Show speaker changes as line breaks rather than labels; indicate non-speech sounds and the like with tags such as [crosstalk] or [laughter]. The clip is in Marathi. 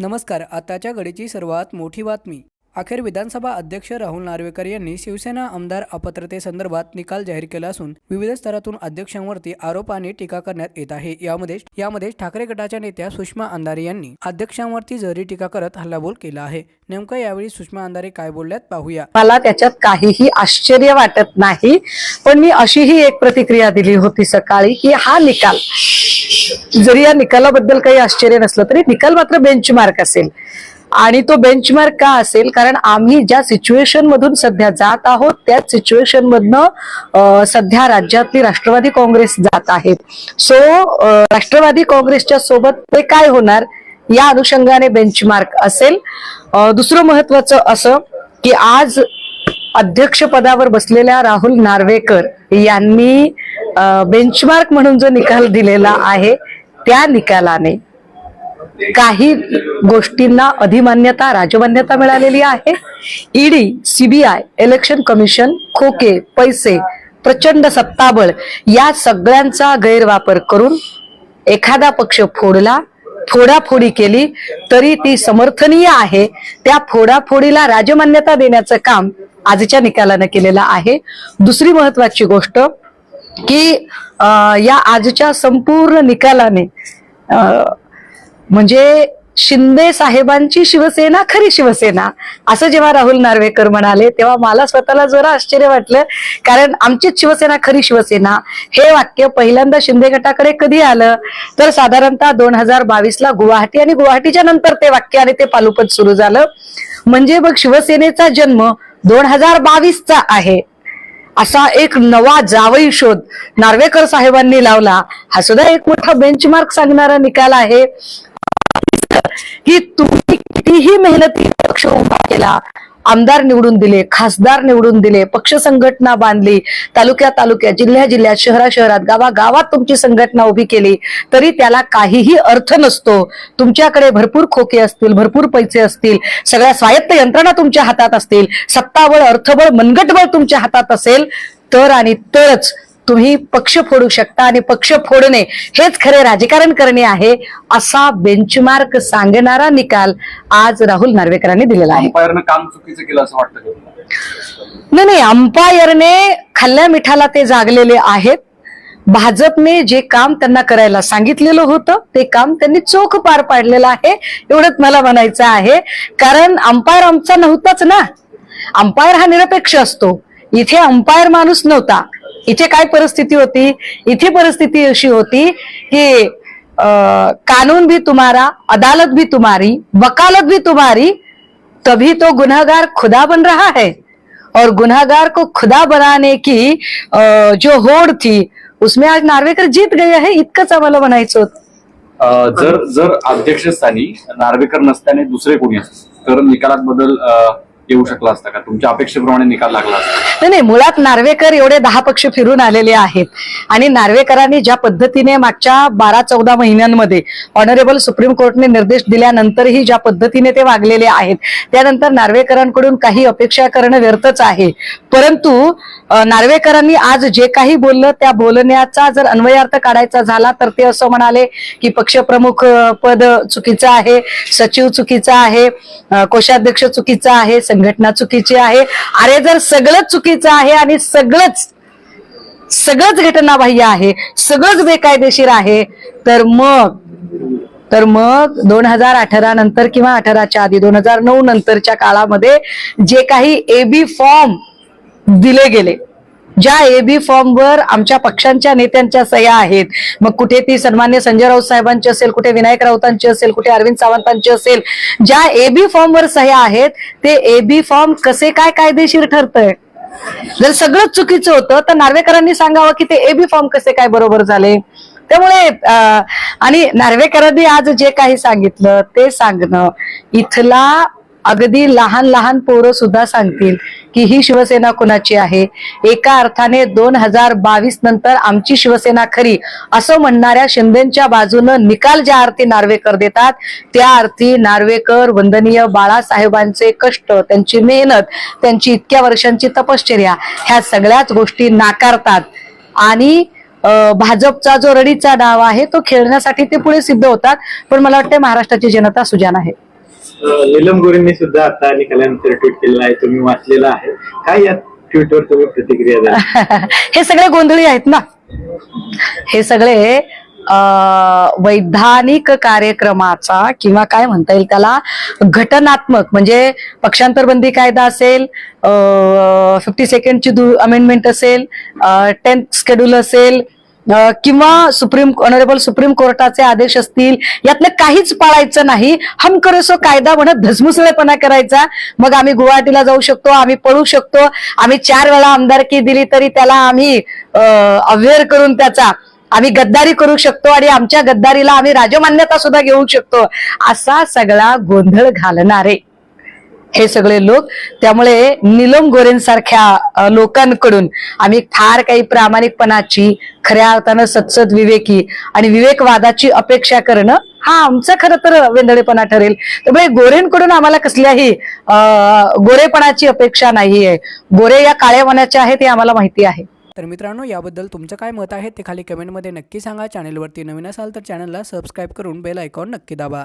नमस्कार आताच्या घडीची सर्वात मोठी बातमी. अखेर विधानसभा अध्यक्ष राहुल नार्वेकर यांनी शिवसेना आमदार अपात्रतेसंदर्भात निकाल जाहीर केला असून विविध स्तरातून अध्यक्षांवरती आरोप आणि टीका करण्यात येत आहे. यामध्ये यामध्ये ठाकरे गटाच्या नेत्या सुषमा अंधारे यांनी अध्यक्षांवरती जरी टीका करत हल्लाबोल केला आहे. नेमकं यावेळी सुषमा अंधारे काय बोलल्यात पाहूया.
मला त्याच्यात काहीही आश्चर्य वाटत नाही पण मी अशीही एक प्रतिक्रिया दिली होती सकाळी की हा निकाल जरी या निकालाबद्दल काही आश्चर्य नसलं तरी निकाल मात्र बेंचमार्क असेल. आणि तो बेंचमार्क का असेल? कारण आम्ही ज्या सिच्युएशन मधून सध्या जात आहोत त्याच सिच्युएशन मधनं सध्या राज्यातली राष्ट्रवादी काँग्रेस जात आहेत. सो राष्ट्रवादी काँग्रेसच्या सोबत ते काय होणार? या अनुषंगाने बेंचमार्क असेल. दुसरं महत्वाचं असं की आज अध्यक्षपदावर बसलेल्या राहुल नार्वेकर यांनी बेंचमार्क म्हणून जो निकाल दिलेला आहे त्या निकालाने काही गोष्टींना अधिमान्यता राजमान्यता मिळालेली आहे. ईडी सीबीआय इलेक्शन कमिशन खोके पैसे प्रचंड सत्ताबळ या सगळ्यांचा गैरवापर करून एखादा पक्ष फोडला फोडाफोडी केली तरी ती समर्थनीय आहे. त्या फोडाफोडीला राजमान्यता देण्याचं काम आजच्या निकालानं केलेलं आहे. दुसरी महत्वाची गोष्ट की या आजच्या संपूर्ण निकालाने म्हणजे शिंदे साहेबांची शिवसेना खरी शिवसेना असं जेव्हा राहुल नार्वेकर म्हणाले तेव्हा मला स्वतःला जरा आश्चर्य वाटलं. कारण आमचीच शिवसेना खरी शिवसेना हे वाक्य पहिल्यांदा शिंदे गटाकडे कधी आलं? तर साधारणतः दोन हजार बावीस ला गुवाहाटी आणि गुवाहाटीच्या नंतर ते वाक्य आणि ते पालुपत सुरू झालं. म्हणजे मग शिवसेनेचा जन्म दोन हजार बावीसचा आहे. असा एक नवा जावई शोध नार्वेकर साहेबांनी लावला. हा सुद्धा एक मोठा बेंचमार्क सांगणारा निकाल आहे. की तुम्ही कितीही मेहनती पक्ष उभा केला आमदार निवडून दिले खासदार निवडून दिले पक्ष संघटना बांधली तालुक्या तालुक्यात जिल्ह्या जिल्ह्यात शहरा शहरात गावा गावात तुमची संघटना उभी केली तरी त्याला काहीही अर्थ नसतो. तुमच्याकडे भरपूर खोके असतील भरपूर पैसे असतील सगळ्या स्वायत्त यंत्रणा तुमच्या हातात असतील सत्ताबळ अर्थबळ मनगटबळ तुमच्या हातात असेल तर आणि तरच तुम्ही पक्ष फोडू शकता आणि पक्ष फोडणे हेच खरे राजकारण करणे आहे असा बेंचमार्क सांगणारा निकाल आज राहुल नार्वेकरांनी दिलेला आहे.
अंपायरनं काम चुकीचं केलं असं वाटतं?
नाही नाही अंपायरने खाल्ल्या मिठाला ते जागलेले आहेत. भाजपने जे काम त्यांना करायला सांगितलेलं होतं ते काम त्यांनी चोख पार पाडलेलं आहे एवढंच मला म्हणायचं आहे. कारण अंपायर आमचा नव्हताच ना. अंपायर हा निरपेक्ष असतो. इथे अंपायर माणूस नव्हता. इथे काय परिस्थिती होती? इथे परिस्थिती अशी होती की कानून भी तुम्हारा अदालत भी तुम्हारी वकालत भी तुम्हारी तभी तो गुनहगार खुदा बन रहा है। और गुनहगार को खुदा बनाने की जो होड़ थी उसमें आज नार्वेकर जीत गए है इतकंच आम्हाला म्हणायचं होत.
जर जर अध्यक्षस्थानी नार्वेकर नसत्याने दुसरे कोणी असते तर निकालात बदल येऊ शकला असता का? तुमच्या अपेक्षेप्रमाणे निकाल लागला असता.
नाही नाही मुळात नार्वेकर एवढे दहा पक्ष फिरून आलेले आहेत. आणि नार्वेकरांनी ज्या पद्धतीने मागच्या बारा चौदा महिन्यांमध्ये ऑनरेबल सुप्रीम कोर्टने निर्देश दिल्यानंतरही ज्या पद्धतीने ते वागलेले आहेत त्यानंतर नार्वेकरांकडून काही अपेक्षा करणं व्यर्थच आहे. परंतु नार्वेकरांनी आज जे काही बोललं त्या बोलण्याचा जर अन्वयार्थ काढायचा झाला तर ते असं म्हणाले की पक्षप्रमुख पद चुकीचं आहे सचिव चुकीचा आहे कोषाध्यक्ष चुकीचा आहे संघटना चुकीची आहे. अरे जर सगळंच चुकीचं आहे आणि सगळंच सगळंच घटनाबाह्य आहे सगळंच बेकायदेशीर आहे तर मग तर मग दोन हजार अठरा नंतर किंवा अठराच्या आधी दोन हजार नऊ नंतरच्या काळामध्ये जे काही एबी फॉर्म दिले गेले ज्या एबी फॉर्मवर आमच्या पक्षांच्या नेत्यांच्या सह्या आहेत. मग कुठे ती सन्मान्य संजय राऊत साहेबांची असेल कुठे विनायक राऊतांची असेल कुठे अरविंद सावंतांची असेल ज्या एबी फॉर्मवर सह्या आहेत ते एबी फॉर्म कसे काय कायदेशीर ठरतंय? जर सगळंच चुकीचं होतं. तर नार्वेकरांनी सांगावं की ते एबी फॉर्म कसे काय बरोबर झाले. त्यामुळे आणि नार्वेकरांनी आज जे काही सांगितलं ते सांगणं इथला अगदी लहान लहान पोरं सुद्धा सांगतील की ही शिवसेना कुणाची आहे? एका अर्थाने दोन हजार बावीस नंतर आमची शिवसेना खरी असं म्हणणाऱ्या शिंदेच्या बाजूनं निकाल ज्या अर्थी नार्वेकर देतात त्या अर्थी नार्वेकर वंदनीय बाळासाहेबांचे कष्ट त्यांची मेहनत त्यांची इतक्या वर्षांची तपश्चर्या ह्या सगळ्याच गोष्टी नाकारतात. आणि भाजपचा जो रडीचा डाव आहे तो खेळण्यासाठी ते पुढे सिद्ध होतात. पण मला वाटतं महाराष्ट्राची जनता सुजान आहे.
नीलम गोरेंनी सुद्धा आता निकालानंतर ट्विट केलेला आहे. तुम्ही वाचलेलं आहे. काय या ट्विटवर तुम्ही प्रतिक्रिया द्या [laughs]
हे सगळे गोंधळी आहेत ना? हे सगळे वैधानिक कार्यक्रमाचा किंवा काय म्हणता येईल त्याला घटनात्मक म्हणजे पक्षांतर बंदी कायदा असेल फिफ्टी सेकंडची अमेंडमेंट असेल टेन्थ शेड्यूल असेल किंवा सुप्रीम ऑनरेबल सुप्रीम कोर्टाचे आदेश असतील यातलं काहीच पाळायचं नाही. हम करसो कायदा म्हणत धसमुसळेपणा करायचा. मग आम्ही गुवाहाटीला जाऊ शकतो आम्ही पळू शकतो. आम्ही चार वेळा आमदारकी दिली तरी त्याला आम्ही अवेअर करून त्याचा आम्ही गद्दारी करू शकतो आणि आमच्या गद्दारीला आम्ही राजमान्यता सुद्धा घेऊ शकतो. असा सगळा गोंधळ घालणारे. हे सगळे लोक. त्यामुळे निलम गोरेंसारख्या लोकांकडून आम्ही फार काही प्रामाणिकपणाची खऱ्या अर्थानं सत्सद विवेकी आणि विवेकवादाची अपेक्षा करणं हा आमचा खरं तर वेंदळेपणा ठरेल. त्यामुळे गोरेंकडून आम्हाला कसल्याही गोरेपणाची अपेक्षा नाहीये. गोरे या काळ्या मनाचे आहेत हे आम्हाला माहिती आहे.
तर मित्रांनो याबद्दल तुमचं काय मत आहे ते खाली कमेंटमध्ये नक्की सांगा. चॅनलवरती नवीन असाल तर चॅनलला सबस्क्राईब करून बेल आयकॉन नक्की दाबा.